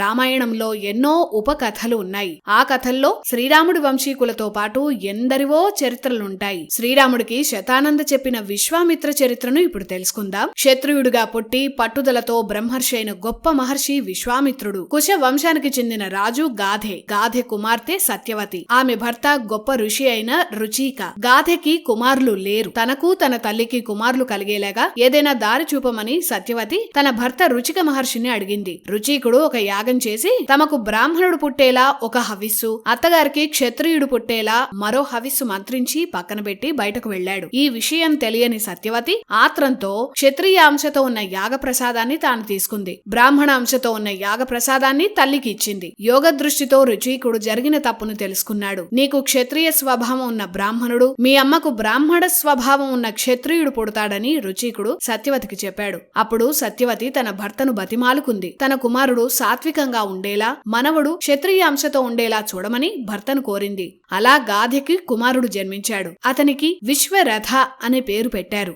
రామాయణంలో ఎన్నో ఉపకథలు ఉన్నాయి. ఆ కథల్లో శ్రీరాముడి వంశీకులతో పాటు ఎందరివో చరిత్రలుంటాయి. శ్రీరాముడికి శతానంద చెప్పిన విశ్వామిత్ర చరిత్రను ఇప్పుడు తెలుసుకుందాం. క్షత్రియుడిగా పుట్టి పట్టుదలతో బ్రహ్మర్షి అయిన గొప్ప మహర్షి విశ్వామిత్రుడు. కుశ వంశానికి చెందిన రాజు గాధే. గాధె కుమార్తె సత్యవతి. ఆమె భర్త గొప్ప ఋషి అయిన రుచిక. గాధెకి కుమారులు లేరు. తనకు తన తల్లికి కుమారులు కలిగేలాగా ఏదైనా దారి చూపమని సత్యవతి తన భర్త రుచిక మహర్షిని అడిగింది. రుచికుడు ఒక యాగం చేసి తమకు బ్రాహ్మణుడు పుట్టేలా ఒక హవిస్సు అత్తగారికి క్షత్రియుడు పుట్టేలా మరో హవిస్సు మంత్రించి పక్కన పెట్టి బయటకు వెళ్ళాడు ఈ విషయం తెలియని సత్యవతి ఆత్రంతో క్షత్రియ అంశతో ఉన్న యాగ ప్రసాదాన్ని తాను తీసుకుంది. బ్రాహ్మణ అంశతో ఉన్న యాగ ప్రసాదాన్ని తల్లికి ఇచ్చింది. యోగ దృష్టితో రుచీకుడు జరిగిన తప్పును తెలుసుకున్నాడు. నీకు క్షత్రియ స్వభావం ఉన్న బ్రాహ్మణుడు మీ అమ్మకు బ్రాహ్మణ స్వభావం ఉన్న క్షత్రియుడు పుడతాడని రుచీకుడు సత్యవతికి చెప్పాడు. అప్పుడు సత్యవతి తన భర్తను బతిమాలుకుంది. తన కుమారుడు సాత్విక సాత్వికంగా ఉండేలా మనవడు క్షత్రియ అంశతో ఉండేలా చూడమని భర్తను కోరింది. అలా గాధెకి కుమారుడు జన్మించాడు. అతనికి విశ్వరథ అనే పేరు పెట్టారు.